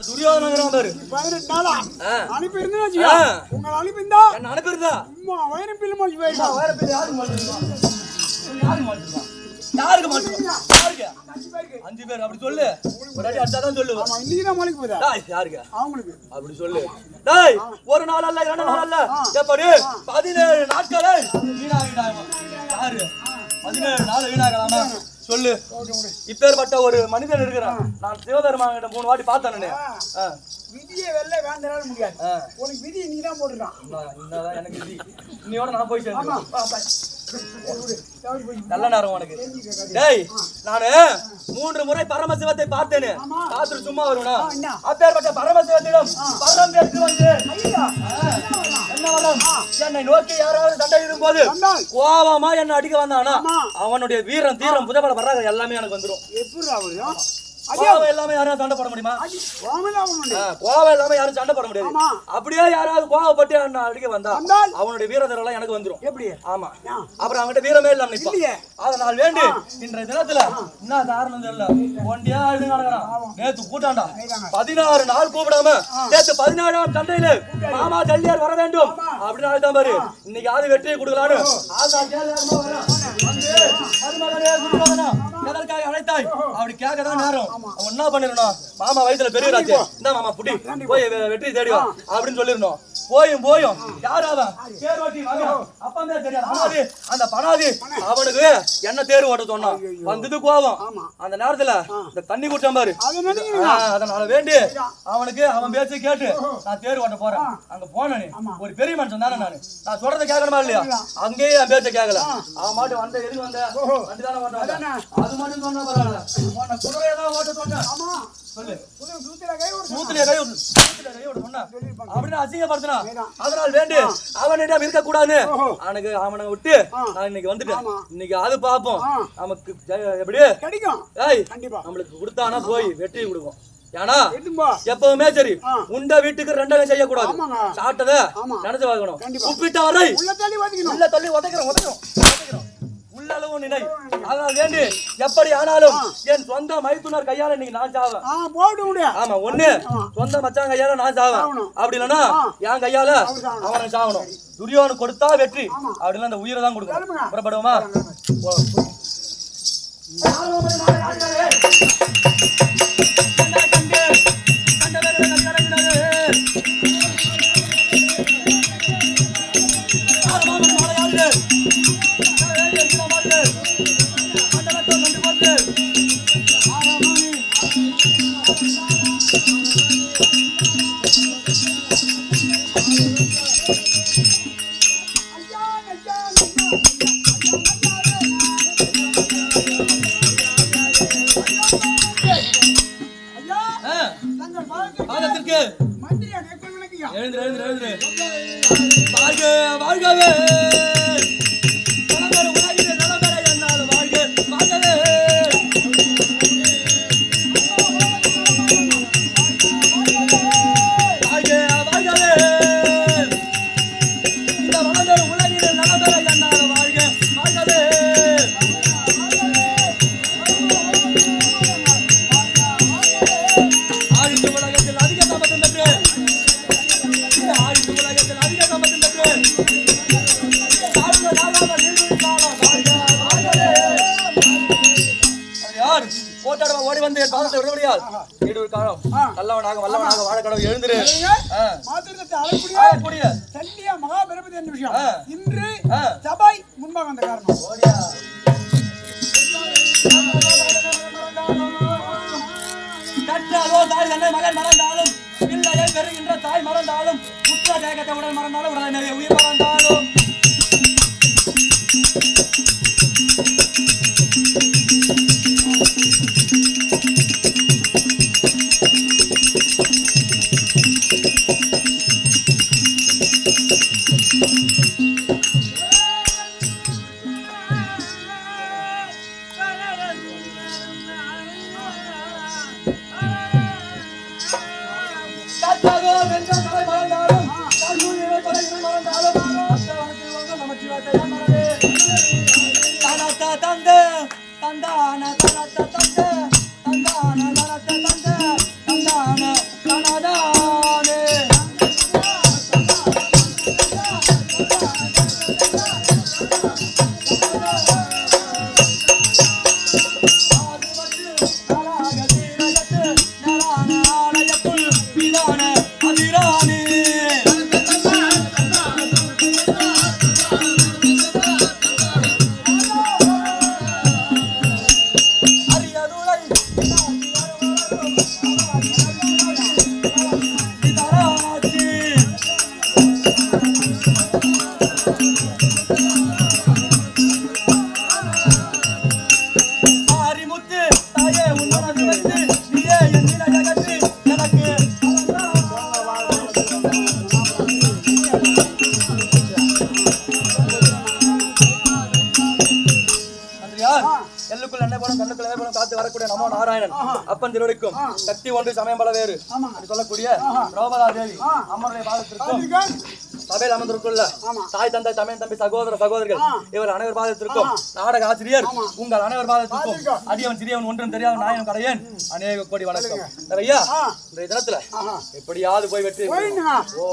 துரியோதனங்கிறான் பாரு பதினெட்டு நாளா. அனுப்பி வயிறு பில்லு போயிருக்கா வேற யாருக்கு அஞ்சு பேர் அப்படி சொல்லு. ஒரு அடி அடிச்சாதான் சொல்லு. ஆமா இன்னைக்கு தான் மலைக்கு போதா டேய், யாருக்கு? அவங்களுக்கு. அப்படி சொல்லு. டேய் ஒரு நாள் அல்ல இரண்டு நாள் அல்ல. எப்படி பதினேழு நாட்களே வீணாகிட்டாங்க. யாரு? பதினேழு நாள் வீணாகலாமா. சொல்லு. இப்பேற்பட்ட ஒரு மனிதன் இருக்கிறான். நான் சிவபெருமான் மூணு வாட்டி பார்த்தேன் விதியை வெளில வேண்டாம் முடியாது. உனக்கு விதி நீ தான் இன்னதான் எனக்கு. இன்னையோட நான் போய் நல்ல நேரம் உனக்கு. டேய் நானு மூன்று முறை பரமசிவத்தை பார்த்தேனே. பார்த்துட்டு சும்மா வருவனா? அப்பேற்பட்ட பரமசிவத்திடம் பரம் பெற்று வந்து என்ன நோக்கி யாராவது சண்டை போது வந்தால் கோவமா என்ன அடிக்க வந்தானா. அவனுடைய வீரம் தீரம் புதபல பராக எல்லாமே எனக்கு வந்துரும். எப்படி அவரும் கோவம் இல்லாம யாரும் சண்டை போட முடியுமா? கோவம் இல்லாம யாரும் சண்டை போட முடியாது. அப்படியே யாராவது கோவப்பட்டு அடிக்க வந்தா? அவனுடைய வீரதரம் எல்லாம் எனக்கு வந்துரும். எப்படி? ஆமா. அப்புறம் அவன்கிட்ட வீரமே இல்லாம இல்லையே. அதனால் வேண்டி இன்றைய தினத்துல என்ன காரணம் தெரியல? ஒண்டியா அழுது நடக்கிறான். நேத்து கூட்டாண்டா பதினாறு நாள் கூப்பிடாம நேத்து பதினாறாம் சண்டையில மாமா கல்யாணம் வர வேண்டும். அப்படின்னு அழைத்தான் பாரு. இன்னைக்கு யாரு வெற்றியை கொடுக்கலான்னு. எதற்காக அழைத்தாய்? அப்படி கேட்கதான் நேரம். அவன் என்ன பண்ணிருந்தோம் மாமா வயசுல பெரியவராச்சு. இந்த மாமா புடி. போய் வெற்றி தேடி வா அப்படின்னு சொல்லிருந்தோம் போயும் போயும். யார் அவன்? தேர் ஓட்டி மகன் அப்பா தெரியாது. அனாதி அந்த பனாதி அவனுக்கு என்ன தேர் ஓட்ட சொன்னான்? வந்தது கோவம். அந்த நேரத்துல இந்த தண்ணி குடிச்சான் பாரு. அதனால வேண்டி அவனுக்கு அவன் பேச்சு கேட்டு நான் தேர் ஓட்ட போறேன். அங்க போனேன். ஒரு பெரிய மனுஷன் தானே நானு. நான் சொல்றத கேட்கணுமா இல்லையா? அங்கேயே என் பேச்ச கேட்கல. அவன் மாட்டு வந்த எதுக்கு வந்த? வண்டி தானே ஓட்ட வந்த. அது மட்டும் சொன்னா பரவாயில்ல. உன்னை குதிரையை தான் ஓட்ட சொன்னேன். அதனால் வேண்டி. அவனிடம் இருக்கக்கூடாதுன்னு. அவனுக்கு அவனை விட்டு நான் இன்னைக்கு வந்துட்டேன். இன்னைக்கு அது பார்ப்போம் நமக்கு எப்படி? கிடைக்கும். நம்மளுக்கு கொடுத்தானா போய் வெற்றி கொடுக்கும். ஏன்னா எப்பவுமே சரி உண்ட வீட்டுக்கு ரெண்டவே செய்யக்கூடாது. ஆமாங்க. சாப்பிட்டத. நினைச்சு. உப்பிட்ட வரை உள்ள தள்ளி உதைக்கிறோம் உதைக்கிறோம். உள்ளளவு நினை. அதனால் வேண்டி எப்படி ஆனாலும் என் சொந்த மைத்துனர் கையால இன்னைக்கு நான் சாவேன். போட்டு ஆமா ஒண்ணு. சொந்த மச்சான் கையால நான் சாவேன். அப்படி இல்லைன்னா என் கையால அவனை சாவணும். துரியோனு கொடுத்தா வெற்றி. அப்படி இல்ல அந்த உயிரை தான் கொடுக்கணும். புறப்படுவோமா? போ. ஓடி வந்து என் பாதத்தை விடுபடியால். நீடுழி காலம். நல்லவனாக வல்லவனாக வாழ கடவுள் எழுந்திரு. மாத்திரத்தை அழக்கூடிய மகாபிரபதி என்ற விஷயம். இன்று ஆ. சபை வந்த காரணம் கற்றாலோ தாய் தன்னை மகன் மறந்தாலும் பிள்ளையை பெறுகின்ற தாய் மறந்தாலும் உற்ற தேகத்தை உடல் மறந்தாலும் உடல் நிறைய உயிர் மறந்தாலும் அப்பன் திருவடிக்கும் சக்தி ஒன்று சமயம் பல வேறு. சொல்லக்கூடிய திரௌபதா தேவி அம்மனுடைய பாதத்திற்கும். சபையில் அமர்ந்திருக்குள்ள. தாய் தந்தை தமையன் தம்பி சகோதர சகோதரிகள் இவர் அனைவர் பாதத்திற்கும் நாடக ஆசிரியர் உங்கள் அனைவர் பாதத்திற்கும். அடியவன் சிறியவன் ஒன்றும் தெரியாத நாயன் கடையன் அநேக கோடி வணக்கம். ஐயா. இன்றைய தினத்துல. எப்படியாவது போய் வெற்றி. ஓ.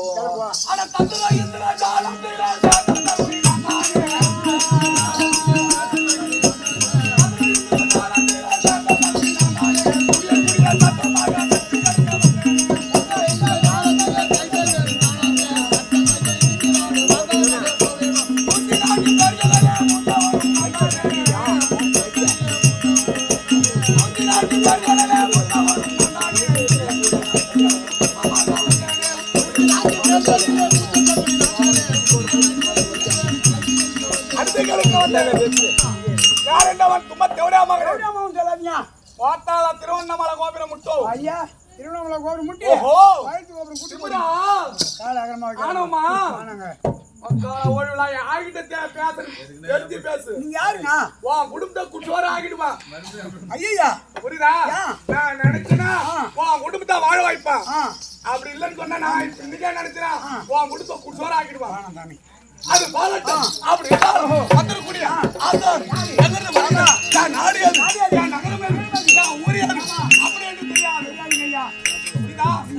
அப்படி இல்லைன்னு சொன்னா நான் இன்னைக்கே நினைச்சேனா, உன் குடும்பத்தை குற்றவாளி ஆக்கிடுவான். அது போகட்டும். அப்படி இருந்தாலும் வந்துடக்கூடிய ஆசான் எங்கிருந்து வருகிறான்? என் நாடு எது? என் நகரம் எது? என் ஊர் எது? அப்படி என்று தெரியாது. ஐயா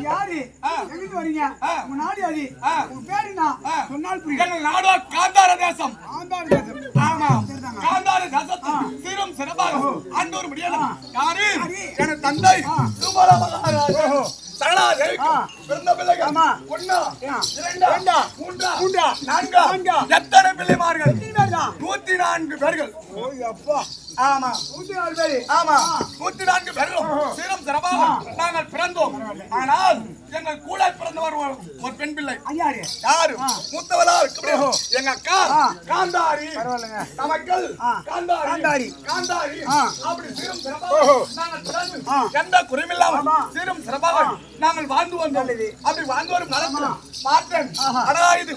யாரு. எங்கிட்டு வரீங்க ஆ. உங்க நாடு யாரு ஆ. உங்க பேரு ஆ. சொன்னால் புரியும் நாடோ காந்தார தேசம் ஆந்தார் தேசம். ஆமா. காந்தார தேசத்தில் சீரும் சிறப்பாக ஆண்டோர் முடியலாம் யாரு? எனது தந்தை ஆ. சுமர மகாராஜா சரணாதேவிக்கு ஆ. பிறந்த பிள்ளைகள் ஆமா. ஆ. இரண்டா இரண்டா. மூன்றா மூன்றா. நான்கா நான்கா. எத்தனை பிள்ளைமார்கள்? நூத்தி நான்கு பேர்கள் ஓய் அப்பா ஆமா. நூத்தி நாலு பேரு ஆமா. நூத்தி நான்கு பேர்களும் சீரும் சிறப்பாக நாங்கள் பிறந்தோம். ஆனால் எங்கள் கூட பிறந்தவர் ஒரு- பெண் பிள்ளை யாரு? மூத்தவளா இருக்கு எங்க அக்கா. காந்தாரி. ஆ. காந்தாரி. காந்தாரி. அப்படி சீரும் சிறப்பாக. எந்த குறைமில்லாமல் ஆமா. சீரும் சிறப்பாக நாங்கள் வாழ்ந்து வந்தோம். அப்படி வாழ்ந்து வரும் காலத்தில் பார்த்தேன்.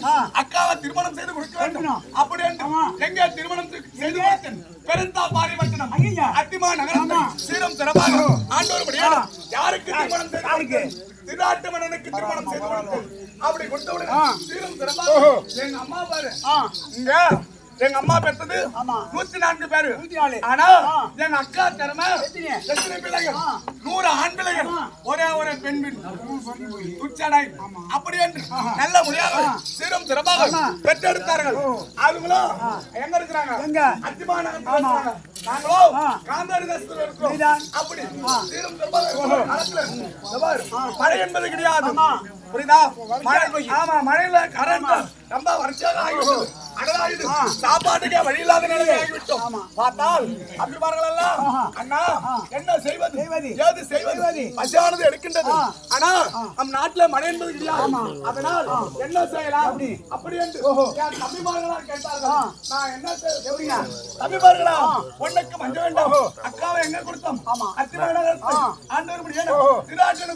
ஆ. அக்காவை திருமணம் செய்து கொடுக்க வேண்டும். அப்படி என்று. எங்கே திருமணம் செய்து கொடுத்தேன்? பெருந்தா பாரிவட்டணம். அத்திமா நகரத்தை ஆமா. சீரும் சிறப்பாக ஆண்டோர் யாருக்கு திருமணம் யாருக்கு? திருநாட்டு மன்னனுக்கு திருமணம் செய்து அப்படி கொடுத்தவுடனே. சீரும் சிறப்பாக எங்க அம்மா பாரு இங்க எங்க அம்மா பெத்தது. நூத்தி நான்கு பேரு. ஆனா. எங்க அக்கா திறமை எத்தனை? ஆ. நூறு. பெண் துச்சடை அப்படி என்று நல்ல முடியாது சீரும் சிறப்பாக. பெற்றெடுத்தார்கள். அவங்களும் எங்க இருக்கிறாங்க? எங்க? அத்திமா நகரத்துல. நாங்களோ. காந்தாரி தேசத்துல இருக்கிறோம். அப்படி சீரும் சிறப்பாக மழை என்பது கிடையாது. புரியுதா? மழை. ஆமா. மழையில கரண்ட் ரொம்ப வறட்சியாக ஆகிவிட்டது அடலாயுது. சாப்பாட்டுக்கே வழி இல்லாத நிலையை ஆகிவிட்டோம். பார்த்தால் அபிமானங்கள் ஆஹா. அண்ணா என்ன செய்வது? செய்வது. ஏது செய்வது. பசியானது எடுக்கின்றது. ஆனா நம் நாட்டுல மழை என்பது கிடையாது அதனால் என்ன செய்யலாம்? அப்படி. அப்படி என்று. என் தம்பிமார்களால் கேட்டார்கள். நான் என்ன செய்ய-? தம்பிமார்களா? பொண்ணுக்கு மஞ்ச வேண்டாம். அக்காவை எங்க கொடுத்தோம்? ஆ. ஆண்டவர் முடியாது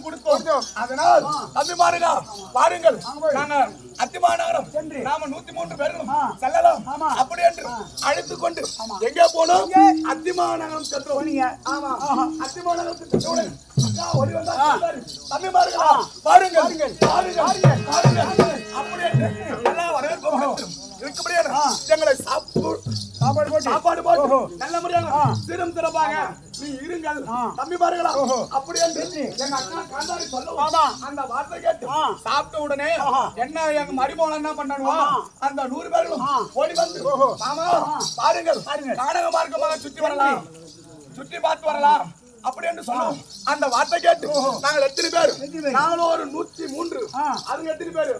கொடுத்தோம். அதனால் தம்பிமார்களா பாருங்கள் நாங்க அத்திமா சென்று. நாம நூத்தி மூன்று பேர்களும். செல்லலாம். ஆமா. அப்படி என்று அழைத்து கொண்டு எங்கே போனோம் எங்கே? அத்திமா நகரம் சென்றோம். ஆமா. அத்திமா நகரத்துக்கு சென்றவுடன் ஓடி வந்தா சொல்றாரு, தம்பிமார்களா பாருங்கள்? பாருங்கள். பாருங்கள். அப்படி என்று நல்லா வரவேற்பு இருக்கபடியே எங்களை சாப்பிடு சாப்பாடு போட்டு. சாப்பாடு போட்டு. நல்ல முறையாக சிறும் சிறப்பாக நீ இருங்கள். தம்பி பாருங்களா. அப்படி என்று எங்க அக்கா காந்தாரி சொல்லுவோம். அந்த வார்த்தை கேட்டு. சாப்பிட்ட உடனே. என்ன எங்க மருமகன் என்ன பண்ணானுவா ஆமா. அந்த நூறு பேர்களும். ஓடி வந்து மாமா பாருங்கள். காடக மார்க்கமாக சுற்றி வரலாம். சுற்றி பார்த்து வரலாம். அப்படி என்று சொல்லுவோம் அந்த வார்த்தை கேட்டு நாங்கள் எத்தனை பேர்? நாங்களும் ஒரு நூத்தி மூன்று. அதுங்க எத்தனை பேர்?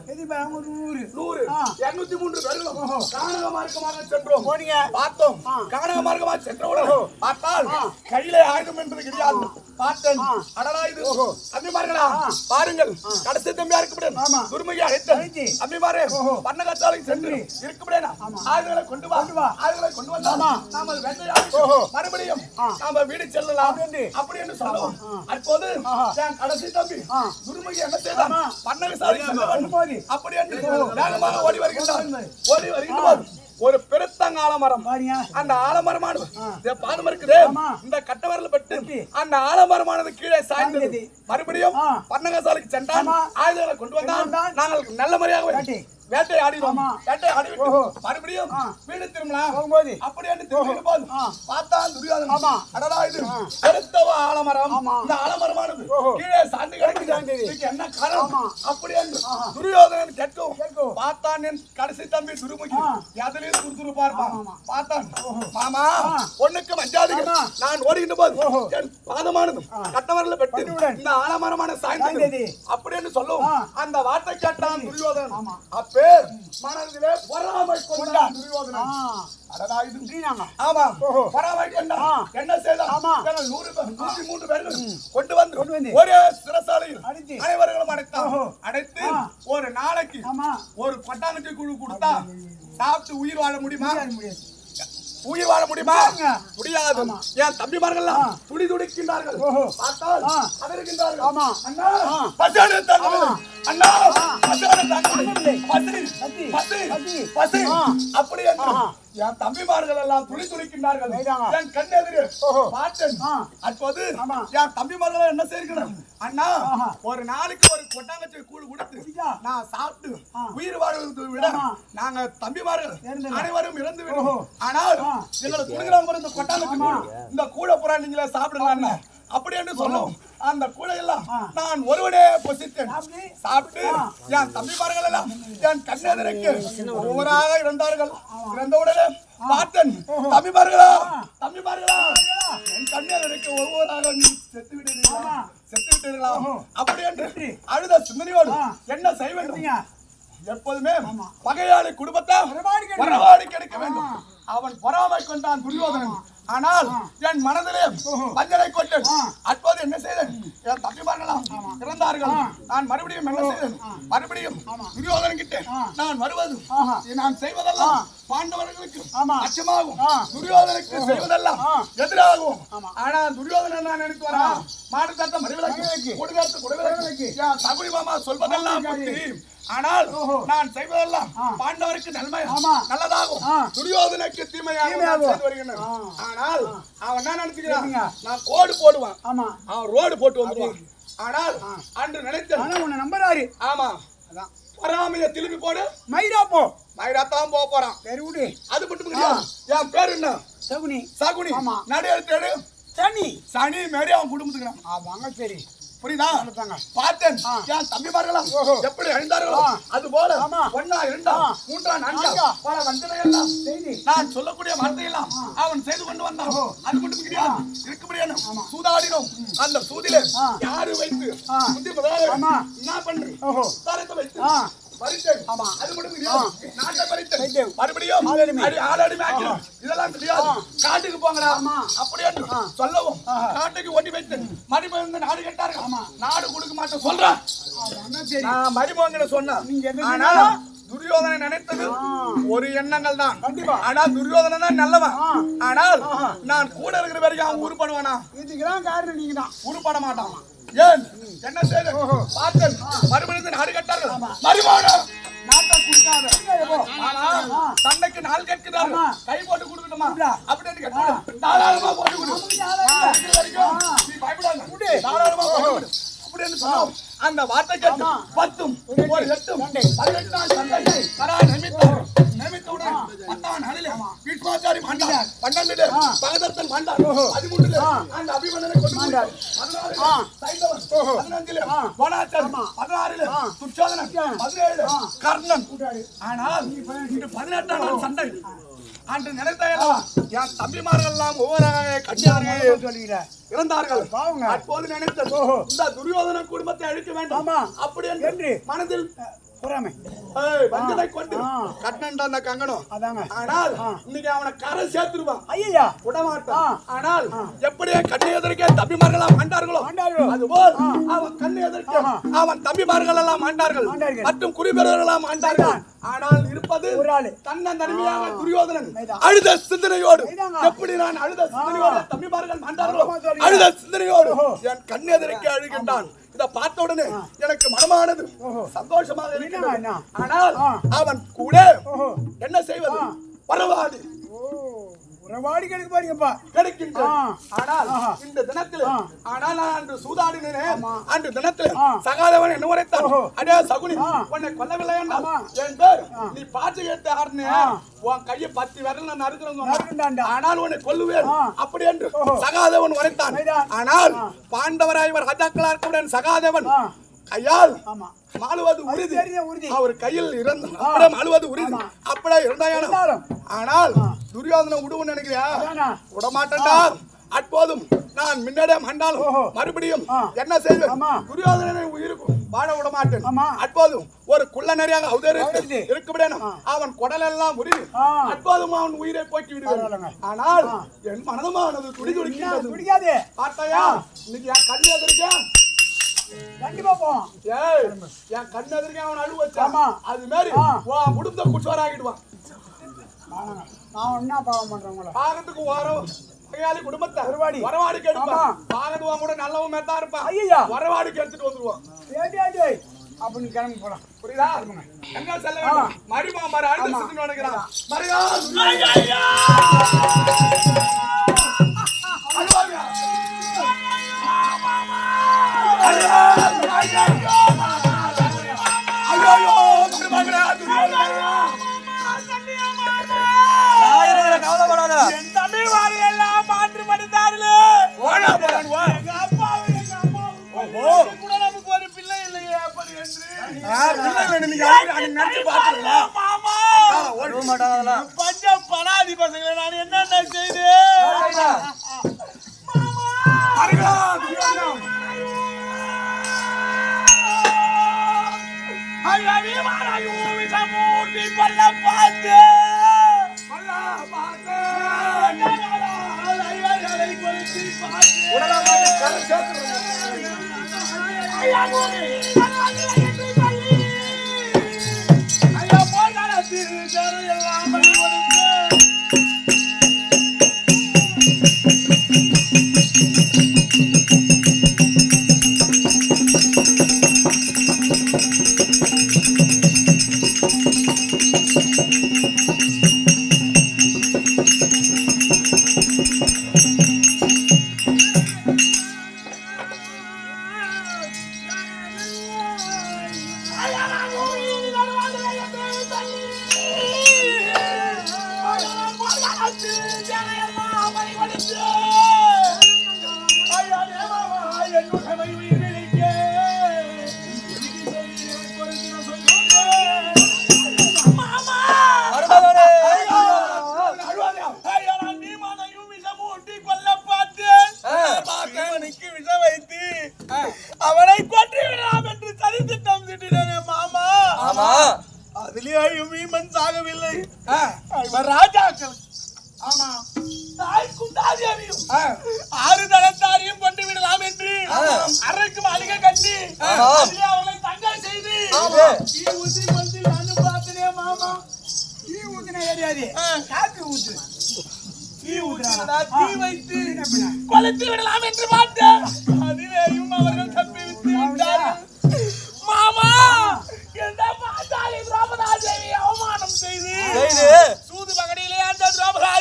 நூறு. நூறு. இருநூத்தி மூன்று பேர்களும் காணக மார்க்கமாக சென்றோம். போனீங்க. பார்த்தோம். ஆ. காணக மார்க்கமாக சென்றவுடன் பார்த்தால் கையிலே ஆயுதம் என்பது கிடையாது பார்த்தேன். அடடா இது அம்மிமார்களா பாருங்கள். கடைசி தம்பியா இருக்கப்படுது. துருமையை அழைத்து. அம்மிமாரே பண்ணகத்தாலையும் சென்று. இருக்கப்படுறேன் ஆயுதங்களை கொண்டு வா. ஆயுதங்களை கொண்டு வந்தா நாம வேட்டையாடி மறுபடியும் நாம வீடு செல்லலாம். அப்படி என்று சொல்லுவோம். அப்போது கடைசி தம்பி துருமையை என்ன செய்தான்? சென்றவன் போது அப்படி என்று வேகமாக ஓடி வருகின்றான். ஓடி வருகின்ற போது ஒரு பெருத்தங்க ஆலமரம். அந்த ஆலமரமானது. பாதம் இருக்குது. இந்த கட்டவரல பட்டு. அந்த ஆலமரமானது கீழே சாய்ந்தது. மறுபடியும் ஆ. பன்னகசாலைக்கு சென்றான். ஆயுதங்களை கொண்டு வந்தான். கொண்டு வந்தான். நாங்கள் நல்ல முறையாக வேட்டை. ஆமா. வேட்டை ஆடிவிட்டு. மறுபடியும். வீடு திரும்பலாம் போகும்போது அப்படியே திரும்பிட்டு போது ஆ. பார்த்தா துரியோதனன் ஆமா. அடடா இது பெருத்தவ ஆலமரம். இந்த ஆலமரமானது. கீழே சாய்ந்து கிடக்குது. இதுக்கு என்ன காரணம். அப்படி என்று துரியோதனன் கேட்கும். பார்த்தான் என் கடைசி தம்பி துருமுகி. எதுலயும் துருதுருப்பா இருப்பான். பார்த்தான் மாமா மஞ்சாதிகள் ஆமா. நான் ஓடுகின்ற போது. என் பாதமானது கட்டவரல. இந்த ஆலமரமான சாய்ந்தது. அப்படின்னு சொல்லும். அந்த வார்த்தை கேட்டான் துரியோதனன் ஆமா. அப்பேர் மனதிலே பொறாமை கொண்டான். துரியோதனன் அடடா இது ஓஹோ. பொறாமை கொண்டான். என்ன செய்தான் ஆமா. நூறு பேர் நூற்றி மூன்று பேர்கள் கொண்டு வந்து கொண்டு வந்து. ஒரே சிறசாலையில் அடைத்து. அனைவர்களும் அடைத்தான். அடைத்து. ஒரு நாளைக்கு ஆமா ஒரு கொட்டானுக்கு குழு கொடுத்தா சாப்பிட்டு உயிர் வாழ முடியுமா முடியாது உயிர் வாழ முடியுமா. முடியாது ஆமா. என் தம்பிமார்கள்லாம் ஆ. துடி துடிக்கின்றார்கள். பார்த்தால் ஆ. அதற்கின்றார்கள் ஆமா. அண்ணா தாங்கவில்லை. ஆ. அண்ணா தாங்கவில்லை. தாங்கவில்லை. பசி பசி. பசி. அப்படி என்று. என் தம்பிமார்கள் எல்லாம் துடி துடிக்கின்றார்கள் சரிதாங்க. என் கண்ணெதிரே ஆ. அப்போது. என் தம்பிமார்கள் என்ன செய்கிறார்கள் அண்ணா. ஒரு நாளைக்கு ஒரு கொட்டாங்கச்சி கூழ் கொடுத்து. நான் சாப்பிட்டு. உயிர் வாழ்வதை விட. நாங்க தம்பிமார்கள். அனைவரும் இறந்து. விடும் ஆனால் கொடுக்குறாங்க பாரு இந்த கொட்டாங்கச்சி. இந்த கூழ புறா நீங்களே சாப்பிடுங்க அண்ணா. அப்படி என்று சொல்லும் அந்த கூடையெல்லாம். நான் ஒருவனே பொசித்தேன் சாப்பிட்டு? என் தம்பிமார்கள் எல்லாம் என் கண்ணெதிரைக்கு ஒவ்வொருவராக இறந்தார்கள் இறந்தவுடனே பார்த்தேன் தம்பிமார்களா தம்பிமார்களா என் கண்ணெதிரைக்கு ஒவ்வொருவராக நீ செத்து விட்டீர்களா ஆமா. செத்து விட்டீர்களா. அப்படி என்று? அழுத சிந்தனையோடு. என்ன செய்ய வேண்டும். எப்போதுமே. பகையாளி குடும்பத்தை வரவாடி கெடுக்க வேண்டும். அவன் பொறாமை கொண்டான் துரியோதனன் ஆனால் என் மனதிலே கொண்டேன் ஆ. அப்போது என்ன செய்தேன்? என் தம்பிமார்களாம் இறந்தார்கள். நான் மறுபடியும் என்ன செய்தேன்? மறுபடியும் துரியோதனன் கிட்ட. நான் வருவது. நான் செய்வதெல்லாம் பாண்டவர்களுக்கு. அச்சமாகும். துரியோதனுக்கு செய்வதெல்லாம். எதிராகும். ஆனா துரியோதனன் நான் நினைத்து வரா மாடு தத்த. கொடுகாத்து குடவிலக்கு தகுதி மாமா சொல்வதெல்லாம் ஆனால். நான் செய்வதெல்லாம். பாண்டவருக்கு நன்மை. நல்லதாகும். துரியோதனுக்கு தீமையாக. ஆனால் அவன் என்ன நினைச்சுக்கிறான்? நான் கோடு போடுவான். ஆமா. அவன் ரோடு போட்டு வந்துடுவான் ஆனால் அன்று நினைத்தேன். ஆனா உன்னை நம்புறாரு. ஆமா. அதான். பொறாமைய திருப்பி போடு. மைதா போ. மயிராத்தான் போக போறான். சரி விடு அது மட்டும் கிடையாது என் பேர் என்ன? சகுனி. சகுனி. ஆமா. நடு எழுத்து சனி. சனி மாரி அவன் குடும்பத்துக்கு ஆமாங்க சரி. புரியுதா. பார்த்தேன். என் தம்பிமார்களாம். எப்படி அழிந்தார்களோ. அது போல. ஒன்னா இரண்டா. மூன்றா நான்கா. பல வஞ்சனையெல்லாம் செய்தி நான் சொல்லக்கூடிய வார்த்தையெல்லாம் அவன் செய்து கொண்டு வந்தான் அது மட்டும் கிடையாது இருக்கும்படியான சூதாடினோம் அந்த சூதிலே. யாரு வைத்து. என்ன பண்றேன் வைத்து மறுபடியும் காட்டுக்கு போங்கடா. ஆமா. அப்படி என்று சொல்லவும். காட்டுக்கு ஓட்டி வைத்தேன் மறுபடியும் நாடு கேட்டார்கள். நாடு கொடுக்க மாட்டேன் சொல்றேன் நான் மருமகனை சொன்னேன். நீங்க என்ன ஆனால் சொன்னீங்க? துரியோதனை நினைத்தது ஒரு எண்ணங்கள் தான். கண்டிப்பா. ஆனால் துரியோதனன் தான் நல்லவன். ஆனால் நான் கூட இருக்கிற வரைக்கும் அவன் உருப்படுவானா? இதுக்கெல்லாம் காரணம் நீங்க தான் உருப்பட மாட்டான். ஏன்? என்ன செய்த பார்த்தேன். மறுபடியும் நாடு கட்டார்கள் மருமகன் நாட்டை கொடுக்காத ஆனா சண்டைக்கு நாள் கேட்கிறாரு. கை போட்டு கொடுக்கணுமா. அப்படின்னு கேட்கிறாரு தாராளமா போட்டு கொடு. தாராளமா. போட்டு அப்படின்னு சொன்னோம். அந்த வார்த்தை கேட்டு பத்தும் ஒரு எட்டும் பதினெட்டாம் சண்டை கரா நிமித்தம். பீஷ்மாச்சாரி மாண்டார் பன்னெண்டு பகதத்தன் மாண்டார் பதிமூன்றுல அந்த அபிமன்னனை கொண்டு போய் பதினாறு கோணாச்சாரி பதினாறுல துச்சாதனன். பதினேழு கர்ணன். ஆனால் இன்று பதினெட்டாம் நாள் சண்டை. அன்று நினைத்தையெல்லாம் என் தம்பிமார்கள் எல்லாம் ஒவ்வொரு கட்சியார்கள் சொல்லுகிறேன் இறந்தார்கள். அப்போது நினைத்தது இந்த துரியோதன குடும்பத்தை அழிக்க வேண்டும். அப்படி. என்று மனதில் பொறாமை. வஞ்சனை கொண்டு ஆ. கண்ணன்டா அந்த கங்கணம். அதாங்க. ஆனால் இன்னைக்கு அவனை கரை சேர்த்துருவான் ஐயா விடமாட்டான். ஆனால் எப்படியே கண்ணை எதிர்க்க தம்பிமார்கள் மாண்டார்களோ. அதுபோல் அவன் கண்ணை எதிர்க்க. அவன் தம்பிமார்கள் எல்லாம் மாண்டார்கள். மற்றும் குறிப்பெறர்கள் எல்லாம் மாண்டார்கள் ஆனால் இருப்பது. தன்னன் தனிமையாக துரியோதனன். அழுத சிந்தனையோடு. எப்படி நான் அழுத சிந்தனையோடு தம்பிமார்கள் சொல்லுங்க. அழுத சிந்தனையோடு. என் கண்ணெதிரைக்கு அழுகின்றான். இத பார்த்த உடனே எனக்கு மனமானது சந்தோஷமாக இருக்கிறது? ஆனால். அவன் கூட என்ன செய்வது? வரவாடி கிடைக்க பாருங்கப்பா கிடைக்கின்றது ஆ. ஆனால். இந்த தினத்தில். ஆனால் நான் அன்று சூதாடினேன் அன்று தினத்தில். சகாதவன் என்ன உரைத்தான். அடே சகுனி. உன்னை கொல்லவில்லை. என் பேர். நீ பாட்டு கேட்டு ஆடுனே. உன் கையை பத்து விரல் நான் நறுக்கிறேன். ஆனால் உன்னை கொல்லுவேன். அப்படி என்று. சகாதேவன் உரைத்தான். ஆனால். பாண்டவராய் இவர் ராஜாக்களா இருக்கவுடன் சகாதேவன் கையால் ஆமா மாளுவது உறுதி. அவர் கையில் இருந்த அப்படியே மாளுவது உறுதி இருந்தாயான இருந்தாலும். ஆனால் துரியோதனை விடுவோம் நினைக்கிறியா? விடமாட்டேன்டா அப்போதும் நான் முன்னாடியே மண்டாலும். மறுபடியும். என்ன செய்வேன். துரியோதனனை உயிருக்கும் வாழ விட மாட்டேன். அப்போதும் ஒரு குள்ள அவதரித்து அவதரித்து. இருக்கவிடணும் அவன் குடல் எல்லாம் உருவி. அப்போதும் அவன் உயிரை போக்கி விடுவேன். ஆனால். என் மனதமானது துடி என்ன துடிக்கின்றது பிடிக்காது பார்த்தாயா இன்னைக்கு என் கண்ணு எதிர்க்க கண்டிப்பா ஏய் என் கண்ணு எதிர்க்க அவன் அழு வச்சான் ஆமா. அது மாதிரி ஆ. உன் குடும்ப குற்றவாராகிடுவான் வாங்க. நான் என்ன பாவம் பண்றேன் உங்களை பாகத்துக்கு ஓரம் பகையாளி குடும்பத்தை வரவாடி. வரவாடிக்கு எடுப்பான். ஆமா. பாகத்துவா கூட நல்லவன் மேத்தா இருப்பான். ஐயா வரவாடிக்கு எடுத்துட்டு வந்துருவான். ஏடி ஏடி அப்ப நீ கிளம்பி போலாம் புரியுதா? எங்க செல்ல வேண்டும் மரிமா மர அடுத்த நினைக்கிறான் மரியா பஞ்சம் பணாதி பசங்களை நான் என்னென்ன செய்து? சரிடா. மூர்த்தி கொல்ல பார்த்து. மருமகனே.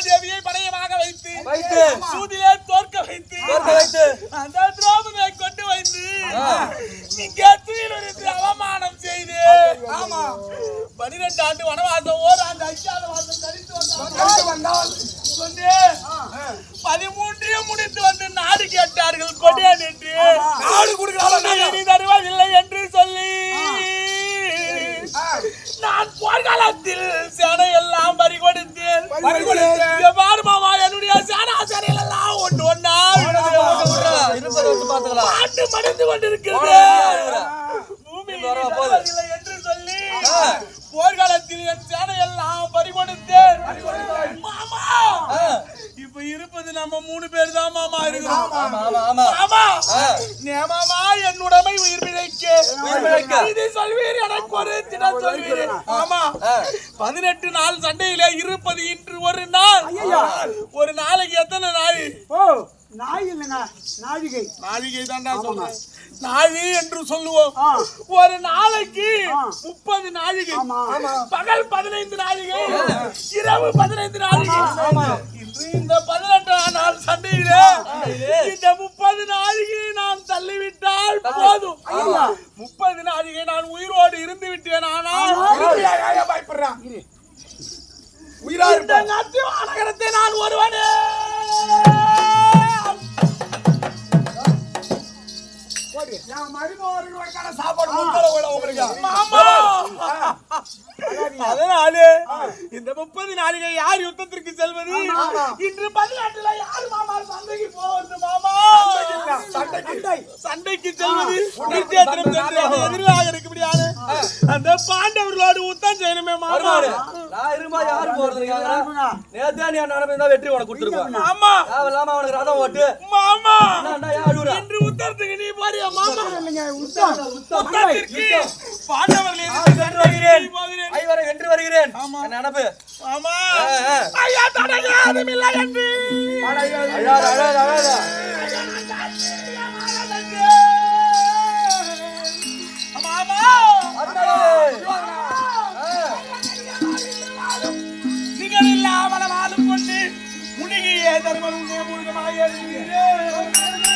திரௌபதாதேவியை படையமாக வைத்து வைத்து. சூதிலே தோற்க வைத்து வைத்து. அந்த திரௌபதியை கொண்டு வந்து ஆ. இங்கே துயிலுரித்து அவமானம் செய்து ஆமா பனிரெண்டு ஆண்டு வனவாசம் ஓராண்டு அஞ்சாவது வாசம் கழித்து வந்தால் கொண்டு மடிந்து கொண்டிருக்கிறது. என்று சொல்லி. போர்க்காலத்தில் என் சேனை எல்லாம் பறி கொடுத்தேன் மாமா. இப்ப இருப்பது நம்ம மூணு பேர் தான் மாமா இருக்கிறோம். மாமா. நேமாமா என்னுடைமை உயிர் பிழைக்க. இது சொல்வீர் எனக்கு ஒரு தினம் சொல்வீர். ஆமா. பதினெட்டு நாள் சண்டையில இருப்பது இன்று ஒரு நாள். ஒரு நாளைக்கு எத்தனை நாள் ஓ நாய் இல்லைங்க. நாழிகை. நாழிகை தான்டா சொல்றேன் நாழி என்று சொல்லுவோம். ஒரு நாளைக்கு. முப்பது நாழிகை. பகல் பதினைந்து நாழிகை இரவு பதினைந்து நாழிகை. இன்று இந்த பதினெட்டாம் நாள் சண்டையிலே இந்த முப்பது நாழிகை நான் தள்ளிவிட்டால் போதும். முப்பது நாழிகை நான் உயிரோடு இருந்து விட்டேன் ஆனால் பயப்படுறான். உயிரா இந்த இருப்பான் நான் ஒருவனே. என் மருமகர்களுக்கான சாப்பாடு முத்தல கூட உங்களுக்கு அதனாலே இந்த முப்பது நாளிகை யார் யுத்தத்திற்கு செல்வது? இன்று பதினாட்டுல யார் மாமா சண்டைக்கு போவது மாமா? சண்டைக்கு. செல்வது நிச்சயத்திரம் எதிராக இருக்கும்படியான அந்த பாண்டவர்களோடு யுத்தம் செய்யணுமே மாமா. இருமா யாரு போறதுக்காக நேத்தே நீ நடந்து தான் வெற்றி உனக்கு கொடுத்துருப்பேன் மாமா. தேவையில்லாம அவனுக்கு ரதம் ஓட்டு மாமா? இன்று உத்தரத்துக்கு நீ உத்தம் பாண்டவர்கள் நினப்பு மாமா ஆ, ஆ. ஐயா தடகாதும் இல்லை என்று அழாத அழாத அழாத. மாமா நிகரில்லாமல் வாழும் கொண்டு முனிகிய தர்மம் மருமகனே தடை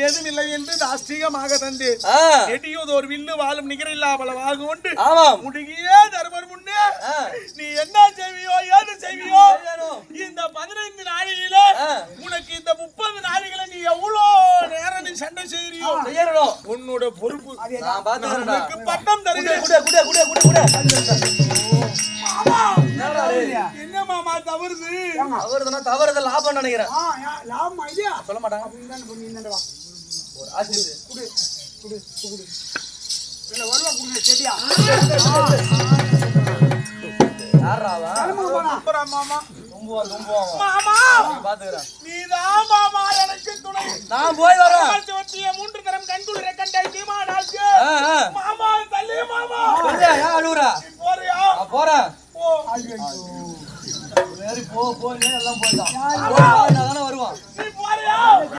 ஏதும் இல்லை என்று தாஸ்திகமாக தந்து. ஆ, எட்டியோதோர் வில்லு வாழும் நிகரில்லாமல் வாகு கொண்டு ஆமாம். முடுகியே தர்மர் முன்னே. நீ என்ன செய்வியோ ஏது செய்வியோ. இந்த பதினைந்து ஆ. உனக்கு இந்த முப்பது நாளிகளை நீ எவ்வளோ நேரம் நீ சண்டை செய்யறியோ உன்னோட பொறுப்பு பட்டம் குடு தருகிறேன் குடு குடு குடு குடு குடு தவறுது தவறுதுன்னா தவறுது லாபம் நினைக்கிறேன் லாபம் ஐடியா. சொல்ல மாட்டாங்க ஒரு ஆசை இருக்கு. இல்ல வருவா குடுங்க செடியா. நான் பாத்துக்கிறேன். நீதான் மாமா எனக்கு துணை. நான் போய் வரேன். மூன்று தரம் கண்குளிர கண்டாய் தீமானாச்சு. மாமா தள்ளி மாமா. நான் போறேன். சரி போ போ நீ எல்லாம் போயிட்டான் வருவான்.